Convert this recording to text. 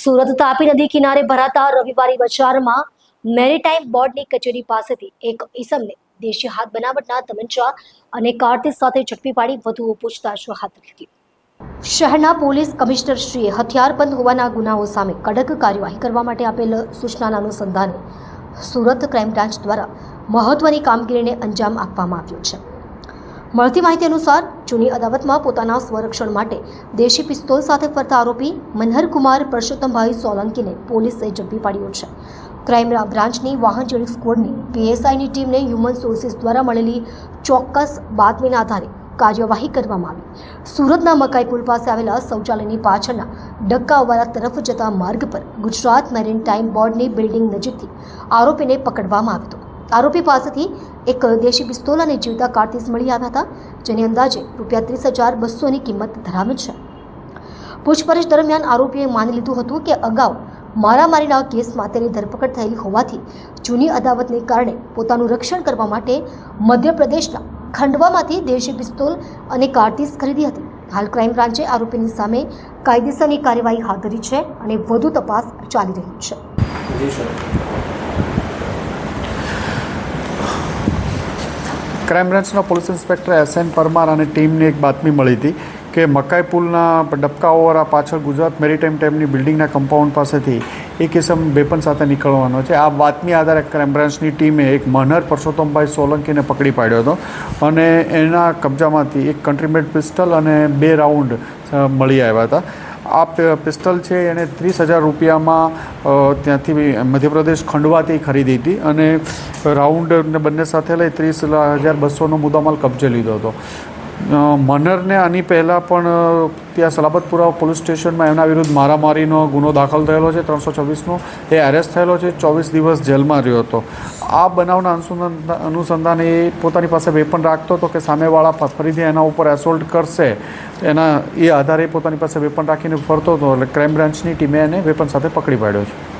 સુરત તાપી નદી કિનારે ભરાતા રવિવારી બજારમાં મેરીટાઈમ બોર્ડની કચેરી પાસેથી એક ઈસમને દેશી હાથ બનાવટના તમંચા અને કારતીસ સાથે ઝડપી પાડી વધુ પૂછતાછ હાથ ધરી. શહેરના પોલીસ કમિશનરશ્રીએ હથિયારબંધ હોવાના ગુનાઓ સામે કડક કાર્યવાહી કરવા માટે આપેલ સૂચનાના અનુસંધાને સુરત ક્રાઇમ બ્રાન્ચ દ્વારા મહત્વની કામગીરીને અંજામ આપવામાં આવ્યો છે. મળતી માહિતી અનુસાર જૂની અદાવતમાં પોતાના સ્વરક્ષણ માટે દેશી પિસ્તોલ સાથે ફરતા આરોપી મનહરકુમાર પરસોત્તમભાઈ સોલંકીને પોલીસે ઝડપી પાડ્યો છે. ક્રાઇમ બ્રાન્ચની વાહન ચોરી સ્કવોડની પીએસઆઈની ટીમને હ્યુમન સોર્સિસ દ્વારા મળેલી ચોક્કસ બાતમીના આધારે કાર્યવાહી કરવામાં આવી. સુરતના મકાઈ પુલ પાસે આવેલા શૌચાલયની પાછળના ડક્કાવાળા તરફ જતા માર્ગ પર ગુજરાત મેરીન ટાઈમ બોર્ડની બિલ્ડિંગ નજીકથી આરોપીને પકડવામાં આવ્યો હતો. આરોપી પાસેથી એક દેશી પિસ્તોલ અને જીવતા કારતીસ મળી આવ્યા હતા, જેની અંદાજે રૂપિયા ત્રીસ હજાર બસોની કિંમત ધરાવે છે. પૂછપરછ દરમિયાન આરોપીએ માની લીધું હતું કે અગાઉ મારામારીના કેસમાં તેની ધરપકડ થયેલી હોવાથી જૂની અદાવતને કારણે પોતાનું રક્ષણ કરવા માટે મધ્યપ્રદેશના ખંડવામાંથી દેશી પિસ્તોલ અને કારતીસ ખરીદી હતી. હાલ ક્રાઇમ બ્રાન્ચે આરોપીની સામે કાયદેસરની કાર્યવાહી હાથ ધરી છે અને વધુ તપાસ ચાલી રહી છે. ક્રાઇમ બ્રાન્ચના police inspector S N Parmar અને ટીમને એક બાતમી મળી હતી કે મકાઈ પુલના ડબકાઓવાળા પાછળ ગુજરાત મેરીટાઈમ ટાઈમની બિલ્ડિંગના કમ્પાઉન્ડ પાસેથી એક કિસમ બેપન સાથે નીકળવાનો છે. આ બાતમી આધારે ક્રાઇમ બ્રાન્ચની ટીમે એક મનહર પરસોત્તમભાઈ સોલંકીને પકડી પાડ્યો હતો અને એના કબજામાંથી એક કન્ટ્રીમેડ પિસ્ટલ અને બે રાઉન્ડ મળી આવ્યા હતા. આ પિસ્તલ છે એણે ત્રીસ હજાર રૂપિયામાં ત્યાંથી મધ્યપ્રદેશ ખંડવાથી ખરીદી હતી અને રાઉન્ડ બંને સાથે લઈ ત્રીસ હજાર બસોનો મુદ્દામાલ કબજે લીધો હતો. મનરને આની પહેલાં પણ ત્યાં સલાબતપુરા પોલીસ સ્ટેશનમાં એમના વિરુદ્ધ મારામારીનો ગુનો દાખલ થયેલો છે, ત્રણસો છવ્વીસનો. એ એરેસ્ટ થયેલો છે, ચોવીસ દિવસ જેલમાં રહ્યો હતો. આ બનાવના અનુસંધાન એ પોતાની પાસે વેપન રાખતો હતો કે સામેવાળા ફરીથી એના ઉપર એસોલ્ટ કરશે. એના, એ આધારે પોતાની પાસે વેપન રાખીને ફરતો હતો, એટલે ક્રાઇમ બ્રાન્ચની ટીમે એને વેપન સાથે પકડી પાડ્યો છે.